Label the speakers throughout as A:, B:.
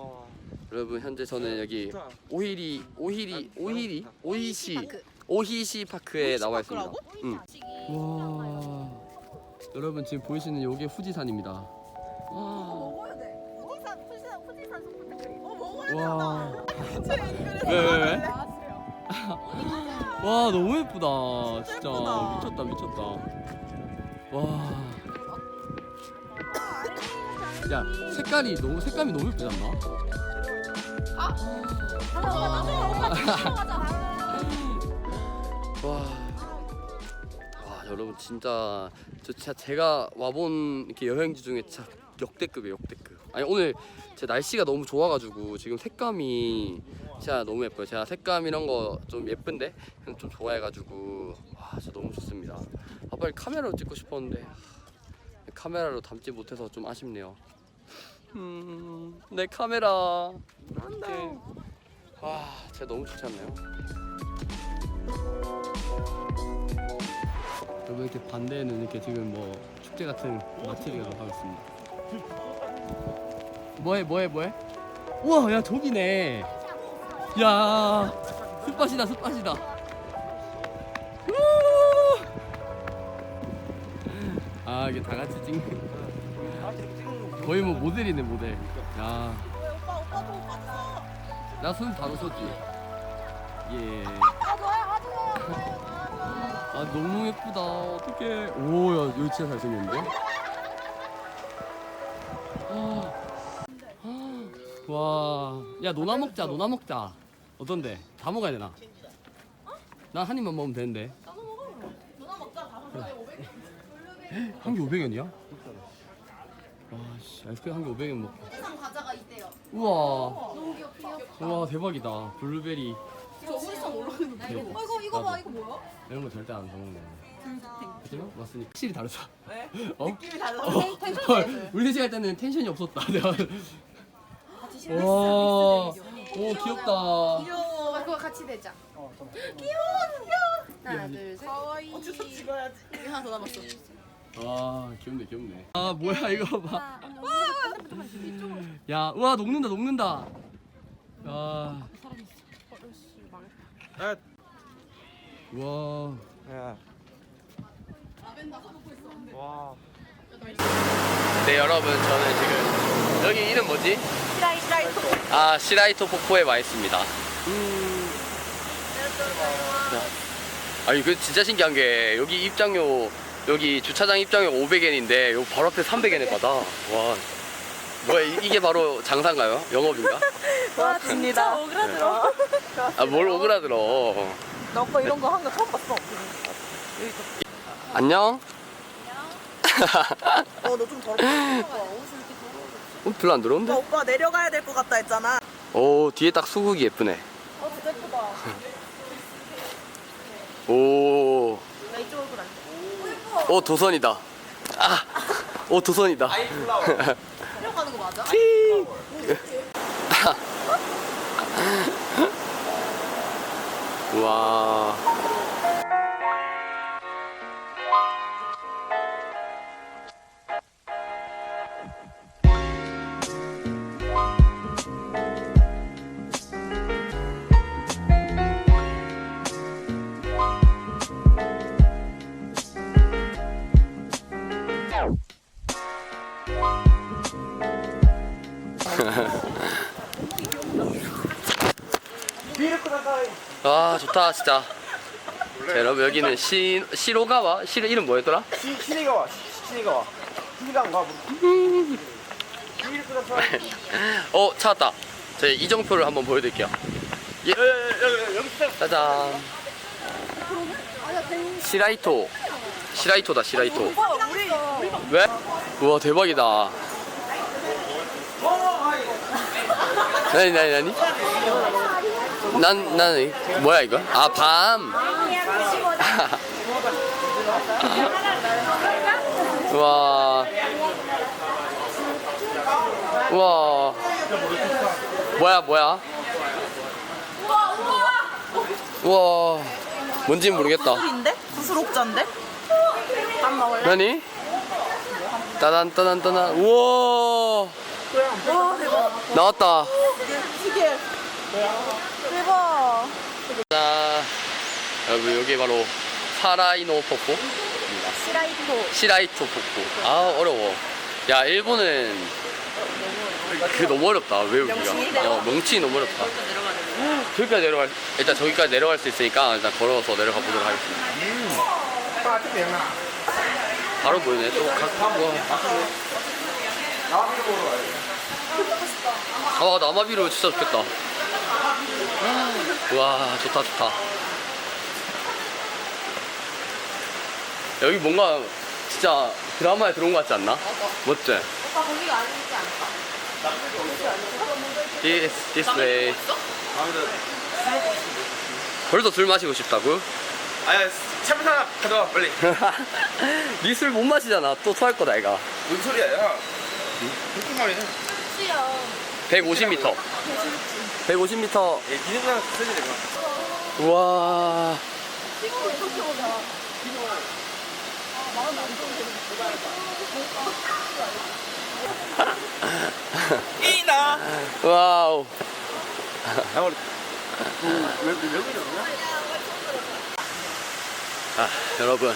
A: 와.
B: 여러분 현재 저는 여기. 오히리 오히리
A: 아,
B: 오히리. 오히시. 오히시 파크에 나와 있습니다. 응. 와. 여러분 지금 보이시는 요게 후지산입니다. 와.
C: 먹어야 돼. 후지산 후지산 후지산 소프트 어 먹어야
B: 와.
C: 돼.
B: 왜, 왜, 왜?
C: 나왔어요.
B: 와 너무 예쁘다. 진짜
C: 예쁘다.
B: 미쳤다 미쳤다. 와. 야 색깔이 너무 색감이 너무 예쁘지 않나? 와. 와 여러분 진짜 저 진짜 제가 와본 이렇게 여행지 중에 진짜 역대급이에요 역대급. 아니 오늘 제 날씨가 너무 좋아가지고 지금 색감이 진짜 너무 예뻐요. 제가 색감 이런 거 좀 예쁜데 좀 좋아해가지고 와 진짜 너무 좋습니다. 아 빨리 카메라로 찍고 싶었는데 카메라로 담지 못해서 좀 아쉽네요. 음, 내 카메라. 이렇게. 와, 진짜 너무 좋지 않나요? 여러분 이렇게 반대에는 이렇게 지금 뭐 축제 같은 마트를 가고 있습니다. 뭐해 뭐해 뭐해? 우와 야 저기네. 야 습밭이다. 우! 아 이게 다 같이 찍는 거의 뭐 모델이네 모델. 야.
C: 오빠 오빠도 오빠
B: 나손 바로 쏘지. 예.
C: 아 좋아요 아 좋아요.
B: 아 너무 예쁘다. 어떡해. 오야 여기 진짜 잘생겼는데? 아. 아. 와. 야 노나 먹자 노나 먹자. 어떤데? 다 먹어야 되나? 난한 입만 먹으면 되는데.
C: 누나 먹자 다 먹자.
B: 한개 500원이야? 와, 씨, 아이스크림 한 개 500원 먹.
C: 세상 과자가 있대요.
B: 우와,
C: 너무 귀엽다.
B: 우와 대박이다. 블루베리
C: 저 후지산 올라가는
B: 대박.
C: 거. 이거 이거 봐
B: 나도.
C: 이거 뭐야?
B: 이런 거 절대 안 사먹는 거. 하지만 왔으니 확실히 다르다.
C: 네?
B: 어?
C: 느낌이 달라.
B: 어,
C: 텐션
B: 헐, 우리 셋이 할 때는 텐션이 없었다. 내가.
C: 같이
B: 와, 오 귀엽다.
C: 귀여워. 그거 같이 되자. 귀여워. 하나 둘 셋. 가와이. 어디서 찍어야지. 하나 더 남았어.
B: 아 귀엽네 귀엽네. 아 뭐야 이거 봐. 야, 우와 녹는다 녹는다. 야, 우와.
A: 야. 와.
B: 네 여러분 저는 지금 여기 이름 뭐지?
C: 시라이 시라이 토.
B: 아 시라이토 폭포에 와 있습니다. 아니 그 진짜 신기한 게 여기 입장료 여기 주차장 입장료 500엔인데 여기 바로 앞에 300엔을 받아. 와 뭐야 이- 이게 바로 장사인가요? 영업인가?
C: 고맙습니다. 오그라들어.
B: 아 뭘 오그라들어.
C: 너 오빠 이런 거 한 거 처음 봤어.
B: 안녕.
C: 어, 너 좀 더럽다. 옷을 이렇게
B: 어, 별로 안 들어온데?
C: 오빠 내려가야 될 것 같다 했잖아.
B: 오 뒤에 딱 수국이 예쁘네.
C: 어, 진짜 예쁘다.
B: 오.
C: 오,
B: 도선이다. 아. 오 도선이다.
C: 내려가는 거 맞아?
B: 와. 좋다 진짜. 자, 여러분 여기는 시 시로가와 시 이름 뭐였더라?
A: 시, 시내가와, 시- 시내가와. 시내가와.
B: 어 찾았다. 저희 이정표를 한번 보여드릴게요. 예.
A: 여기 있어.
B: 짜잔. 시라이토. 시라이토다 시라이토.
C: 막
B: 왜? 우와 대박이다. 나니 나니 나니? 난 나니 뭐야 이거? 아 밤. 와. 와. 뭐야 뭐야? 와. 뭔지 모르겠다.
C: 인데 구슬옥자인데? 밥 먹을래?
B: 나니? 따단 따단 따단. 우와.
C: 와, 대박.
B: 나왔다.
C: 시계.
B: 여러분 여기 바로 사라이노 폭포.
C: 시라이토.
B: 시라이토 폭포. 아 어려워. 야 일본은 그 너무 어렵다 외우기가.
C: 명칭이
B: 어 명칭이 너무 어렵다. 저기까지 내려갈 일단 저기까지 내려갈 수 있으니까 일단 걸어서 내려가 보도록 하겠습니다. 바로 보이네 또 각하고. 아 남아비로 진짜 좋겠다. 와 좋다 좋다. 여기 뭔가 진짜 드라마에 들어온 것 같지 않나? 멋지?
C: 오빠 거기가 아니지 않다.
B: This, this way. 벌써 술 마시고 싶다고?
A: 아야 챔프 하나 가져와 빨리
B: 니술 못 마시잖아. 또 토할 거다, 이가.
A: 뭔 소리야 야 그렇게 말이네
C: 수영.
B: 150m. 150m.
A: 얘 니는 그냥 쓰지 내가
B: 우와.
A: 왜 그러냐?
B: 아, 여러분.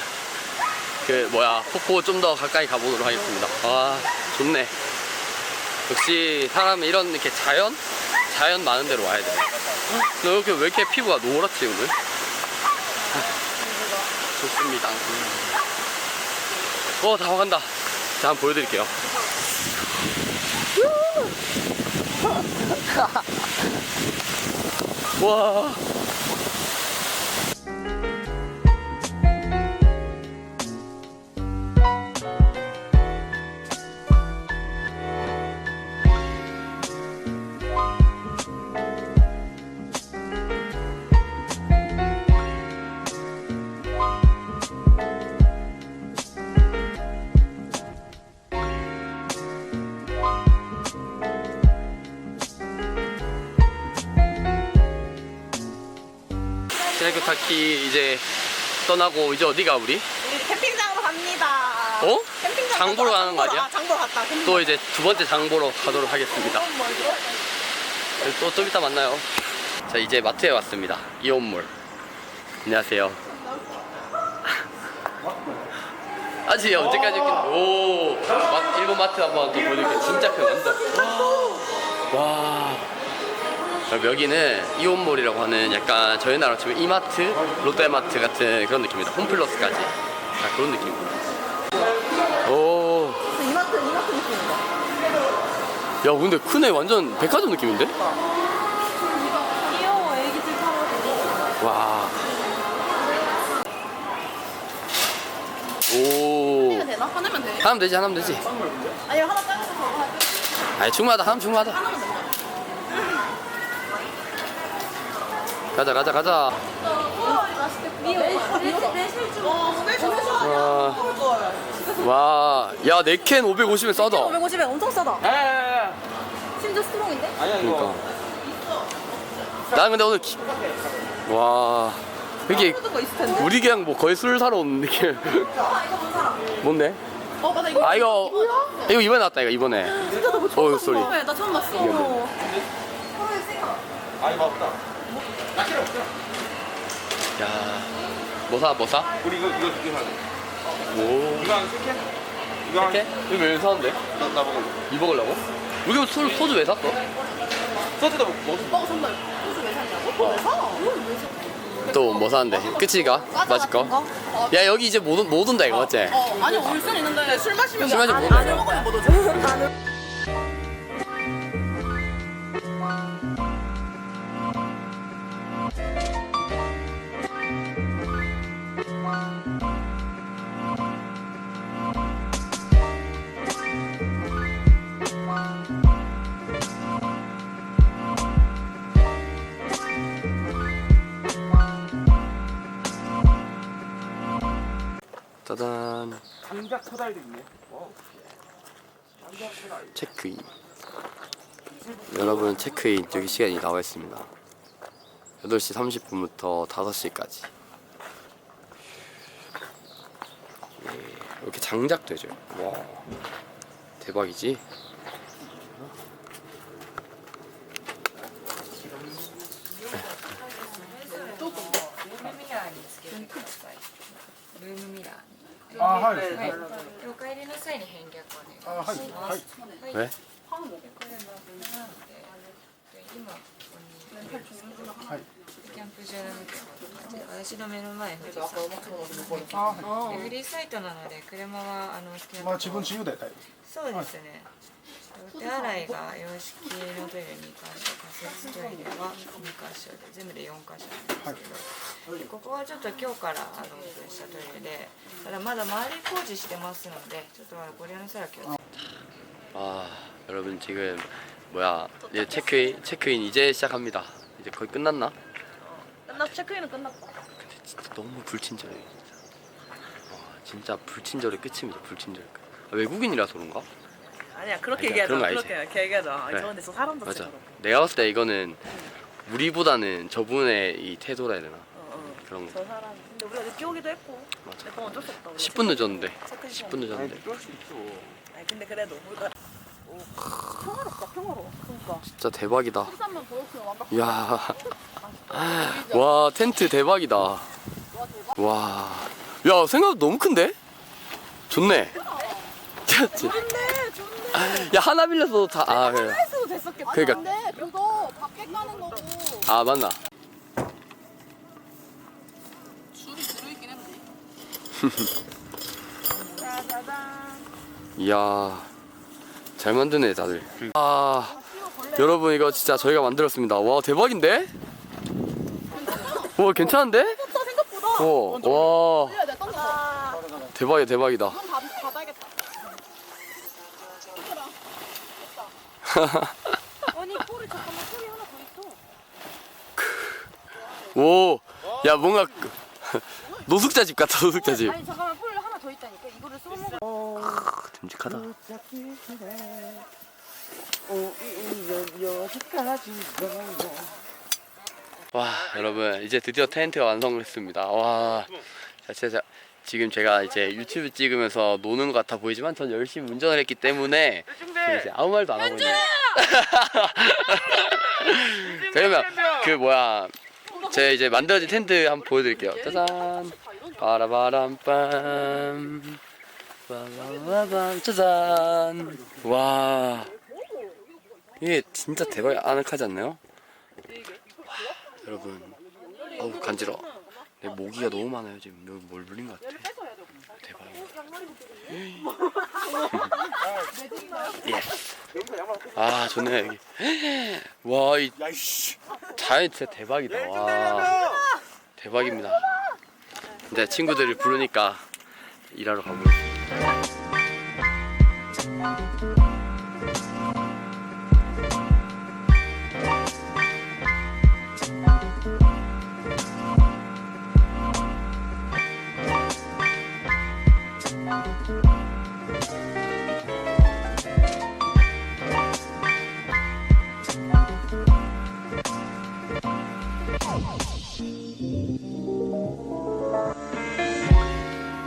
B: 그, 뭐야, 폭포 좀 더 가까이 가보도록 하겠습니다. 아, 좋네. 역시 사람은 이런 이렇게 자연? 자연 많은 데로 와야 돼. 너 이렇게 왜 이렇게 피부가 노랗지, 오늘? 아, 좋습니다. 어, 다 와간다. 자, 한번 보여드릴게요. 와. 시나교 타키 이제 떠나고 이제 어디가 우리?
C: 우리 캠핑장으로 갑니다.
B: 어?
C: 캠핑장
B: 장 보러 가는
C: 거장 보러.
B: 아니야?
C: 아, 장 보러 갔다. 캠핑장.
B: 또 이제 두 번째 장 보러 가도록 하겠습니다.
C: 좀 멀죠?
B: 또 좀 이따 만나요. 자 이제 마트에 왔습니다. 이온몰. 안녕하세요. 아직 언제까지 이렇게 오 마, 일본 마트 한번 또 보여드릴게요. 진짜 큰 완전. 와. 여기는 이온몰이라고 하는 약간 저희 나라 치면 이마트, 롯데마트 같은 그런 느낌입니다. 홈플러스까지. 자 그런 느낌입니다. 오.
C: 이마트, 이마트 느낌인가?
B: 야 근데 크네 완전 백화점 느낌인데?
C: 귀여워, 애기들 타고.
B: 와. 오.
C: 하면 되나? 하나면 돼.
B: 하면 되지, 하면 되지.
C: 아니, 하나 잘라서 저거 하자.
B: 아니, 충분하다, 하면 충분하다.
C: 하나면 된다.
B: 가자, 가자, 가자.
C: 미워. 매실주. 어, 매실주.
B: 와. 와. 야, 네캔 550엔 싸다.
C: 550엔 엄청 싸다.
A: 야야야야
C: 심지어 스트롱인데?
A: 아니야 이거
B: 그러니까. 난 근데 오늘 기... 와. 이게. 우리 그냥 뭐 거의 술 사러 온 느낌.
C: 아, 이거 뭔 사람?
B: 뭔데?
C: 어, 맞아, 이거.
B: 아, 이거. 이거 이번에 나왔다, 이거 이번에.
C: 진짜 너무
B: 어, 이거 소리.
C: 네, 나 처음 봤어. 어.
A: 아니 맛없다
B: 야. 뭐 사, 뭐 사?
A: 우리 이거 이거 두개 사자
B: 오.
A: 이거 한 세개 이거 한
B: 이렇게? 이거 왜 사는데?
A: 나, 나 먹을래
B: 이 먹으려고? 우리 술, 소주 왜 샀어?
A: 소주도 먹- 먹었어
C: 어, 선물. 소주 왜 샀냐고? 왜 사? 왜 사?
B: 또 뭐 사는데? 끝이가? 맞을 거?
C: 어,
B: 야 여기 이제 못, 온- 못 온다 이거 맞지?
C: 어, 아니 올 수는 있는데 술 마시면
B: 술 마시면
C: 안, 못안
B: 오죠.
C: 먹으면 못 오죠.
A: 달도 있네.
B: 체크인. 여러분 체크인 여기 시간이 나와 있습니다. 8시 30분부터 5시까지. 예, 이렇게 장작 되죠. 와. 대박이지?
D: 네. 아, 하 際に返却お願いします。はい。はい。今ここに。
A: はい。
D: ャンプ場のみたいな感じで、私の目の前富士山
A: あは
D: でフリーサイトなので車はあの好きな
A: いまあ自分自由で大丈
D: そうですね。お手洗いが洋式のトイレ2箇所、仮設トイレは2箇所で全部で4箇所なんですけど、でここはちょっと今日からあのオープンしたトイレで、ただまだ周り工事してますので、ちょっとまだご利用の際は気をつけて。
B: 아 여러분 지금 뭐야 이제 체크인 체크인 이제 시작합니다. 이제 거의 끝났나?
C: 끝났 체크인은 끝났다.
B: 근데 진짜 너무 불친절해 진짜. 와, 진짜 불친절의 끝입니다. 불친절의 끝. 아, 외국인이라서 그런가?
E: 아니야 그렇게
B: 아니야,
E: 얘기하자
B: 그런 거 알지?
E: 그렇게 그렇게 얘기하자
B: 그래.
E: 저런데 저 사람도
B: 맞아.
E: 있어
B: 내가 봤을 때 이거는 우리보다는 저분의 이 태도라 해야 되나?
E: 어, 어.
B: 그런 거.
E: 저 사람 근데 우리가 늦게 오기도 했고
B: 맞아.
E: 몇번 어쩔 수 없다 우리가
B: 10분 늦었는데.
E: 체크인
B: 10분 늦었는데.
A: 그럴 수 있죠
E: 아니 근데 그래도 우리가
C: 평화롭다 평화로워. 그러니까.
B: 진짜 대박이다.
C: 보였으면 완벽.
B: 이야. 와 텐트 대박이다. 와. 야 생각보다 너무 큰데? 좋네. 좋지. 야 하나 빌려서 다. 아 그래.
C: 했어도 됐었겠다.
B: 그러니까.
C: 근데 그거 밖에 까는 거고
B: 아 맞나.
C: 줄이 들어있긴 했는데.
B: 이야 잘 만드네 다들. 아 여러분 이거 진짜 저희가 만들었습니다. 와 대박인데? 와 괜찮은데?
C: 생각보다.
B: 어, 와. 대박이야 대박이다.
C: 아니 폴이 잠깐만 폴이 하나 더 있어.
B: 오, 야 뭔가 그- 노숙자 집 같다 노숙자 집.
C: 아니 잠깐만 폴 하나 더 있다니까 이거를 써먹어.
B: 듬직하다. 와 여러분 이제 드디어 텐트가 완성했습니다. 와 자, 진짜 지금 제가 이제 유튜브 찍으면서 노는 것 같아 보이지만 전 열심히 운전을 했기 때문에 이제 아무 말도 안 하고 있네요. 그러면 그 뭐야 제가 이제 만들어진 텐트 한번 보여드릴게요. 짜잔 바라바람빰 빠바바밤 짜잔. 와. 이게 진짜 대박 아늑하지 않나요? 와, 여러분. 어우 간지러 내 모기가 너무 많아요 지금. 여기 뭘 물린 것 같아. 대박이야 예스 아 좋네 여기. 와이 자연 진짜 대박이다. 와. 대박입니다. 이제 친구들을 부르니까 일하러 가보겠습니다 Música